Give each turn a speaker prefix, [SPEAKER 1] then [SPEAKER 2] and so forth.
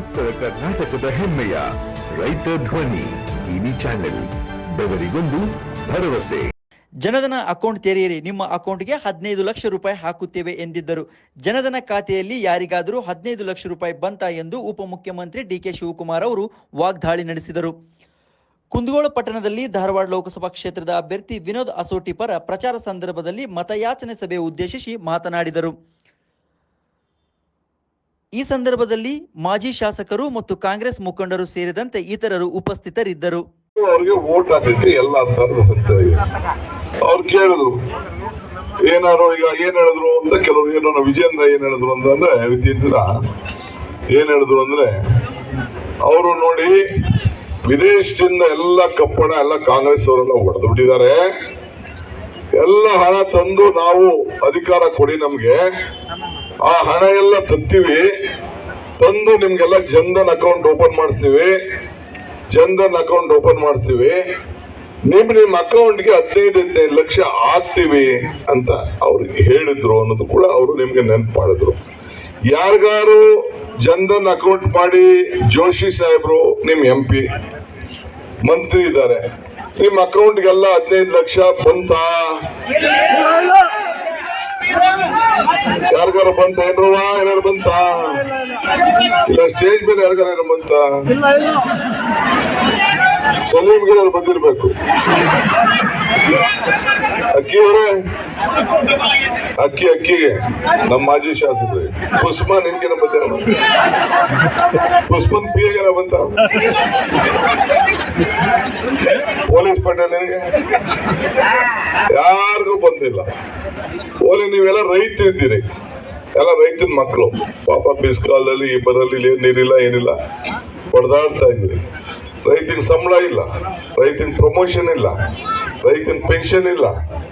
[SPEAKER 1] ಉತ್ತರ ಕರ್ನಾಟಕದ ಹೆಮ್ಮೆಯ ರೈತ ಧ್ವನಿ ಟಿವಿ ಚಾನೆಲ್, ಬೆವರಿಗೊಂದು ಭರವಸೆ.
[SPEAKER 2] ಜನಧನ ಅಕೌಂಟ್ ತೆರೆಯಿರಿ, ನಿಮ್ಮ ಅಕೌಂಟ್ಗೆ ಹದಿನೈದು ಲಕ್ಷ ರೂಪಾಯಿ ಹಾಕುತ್ತೇವೆ ಎಂದಿದ್ದರು. ಜನಧನ ಖಾತೆಯಲ್ಲಿ ಯಾರಿಗಾದರೂ ಹದಿನೈದು ಲಕ್ಷ ರೂಪಾಯಿ ಬಂತ ಎಂದು ಉಪಮುಖ್ಯಮಂತ್ರಿ ಡಿಕೆ ಶಿವಕುಮಾರ್ ಅವರು ವಾಗ್ದಾಳಿ ನಡೆಸಿದರು. ಕುಂದಗೋಳ ಪಟ್ಟಣದಲ್ಲಿ ಧಾರವಾಡ ಲೋಕಸಭಾ ಕ್ಷೇತ್ರದ ಅಭ್ಯರ್ಥಿ ವಿನೋದ್ ಅಸೋಟಿ ಪರ ಪ್ರಚಾರ ಸಂದರ್ಭದಲ್ಲಿ ಮತಯಾಚನೆ ಸಭೆ ಉದ್ದೇಶಿಸಿ ಮಾತನಾಡಿದರು. ಈ ಸಂದರ್ಭದಲ್ಲಿ ಮಾಜಿ ಶಾಸಕರು ಮತ್ತು ಕಾಂಗ್ರೆಸ್ ಮುಖಂಡರು ಸೇರಿದಂತೆ ಇತರರು ಉಪಸ್ಥಿತರಿದ್ದರು.
[SPEAKER 3] ಅವ್ರಿಗೆ ವೋಟ್ ಹಾಕಕ್ಕೆ ಎಲ್ಲ ಅವ್ರು ಕೇಳಿದ್ರು, ಏನಾರು ಈಗ ಏನ್ ಹೇಳಿದ್ರು ಅಂತ ಕೆಲವರು, ಏನೋ ವಿಜೇಂದ್ರ ಏನ್ ಹೇಳಿದ್ರು ಅಂತಂದ್ರೆ ವಿಜೇಂದ್ರ ಏನ್ ಹೇಳಿದ್ರು ಅಂದ್ರೆ, ಅವರು ನೋಡಿ ವಿದೇಶದಿಂದ ಎಲ್ಲ ಕಪ್ಪಣ ಎಲ್ಲ ಕಾಂಗ್ರೆಸ್ ಅವರೆಲ್ಲ ಹೊಡೆದು ಬಿಟ್ಟಿದ್ದಾರೆ. ಎಲ್ಲ ಹಣ ತಂದು ನಾವು ಅಧಿಕಾರ ಕೊಡಿ ನಮ್ಗೆ. ಆ ಹಣ ಎಲ್ಲ ತತ್ತೀವಿ. ತಂದು ನಿಮ್ಗೆಲ್ಲ ಜನ್ಧನ್ ಅಕೌಂಟ್ ಓಪನ್ ಮಾಡಿಸ್ತೀವಿ ಜನ್ಧನ್ ಅಕೌಂಟ್ ಓಪನ್ ಮಾಡಿಸ್ತೀವಿ ನಿಮ್ ನಿಮ್ ಅಕೌಂಟ್ಗೆ ಹದಿನೈದು ಹದಿನೈದು ಲಕ್ಷ ಹಾಕ್ತೀವಿ ಅಂತ ಅವ್ರಿಗೆ ಹೇಳಿದ್ರು ಅನ್ನೋದು ಕೂಡ ಅವರು ನಿಮ್ಗೆ ನೆನಪು ಮಾಡಿದ್ರು ಯಾರಿಗಾರು ಜನ್ಧನ್ ಅಕೌಂಟ್ ಮಾಡಿ ಜೋಶಿ ಸಾಹೇಬ್ರು ನಿಮ್ ಎಂ ಪಿ ಮಂತ್ರಿ ಇದ್ದಾರೆ. ನಿಮ್ ಅಕೌಂಟ್ಗೆಲ್ಲ ಹದಿನೈದು ಲಕ್ಷ ಬಂತ? ಯಾರಿಗಾರ ಬಂತ? ಏನ್ರವ ಏನಾರು ಬಂತ? ಇಲ್ಲ ಸ್ಟೇಜ್ ಮೇಲೆ ಯಾರಿಗಾರ ಏನಾರು ಬಂತ? ಸಲೀಮ್ಗೆ ಏನಾರು ಬಂದಿರ್ಬೇಕು. ಅಕ್ಕಿ ಅವರೇ? ಅಕ್ಕಿ ಅಕ್ಕಿಗೆ ನಮ್ಮ ಮಾಜಿ ಶಾಸಕರು. ಪುಷ್ಪ ನಿನ್ಗೇನ ಬಂದ ಪುಷ್ಪನ್ ಏನ ಬಂತ? ನಿನಗೆ ಯಾರಿಗೂ ಬಂದಿಲ್ಲ. ಓಲಿ, ನೀವೆಲ್ಲ ರೈತರಿದ್ದೀರಿ. ಎಲ್ಲ ರೈತನ ಮಕ್ಕಳು. ಪಾಪ ಬಿಸ್ಕಾಲದಲ್ಲಿ, ಈ ಬರಲ್ಲಿ ಇಲ್ಲಿ ನೀರಿಲ್ಲ, ಏನಿಲ್ಲ. ಹೊಡೆದಾಡ್ತಾ ಇದ್ರಿ ರೈತನ ಸಂಬಳ ಇಲ್ಲ. ರೈತನ ಪ್ರಮೋಷನ್ ಇಲ್ಲ. ರೈತನ ಪೆನ್ಷನ್ ಇಲ್ಲ.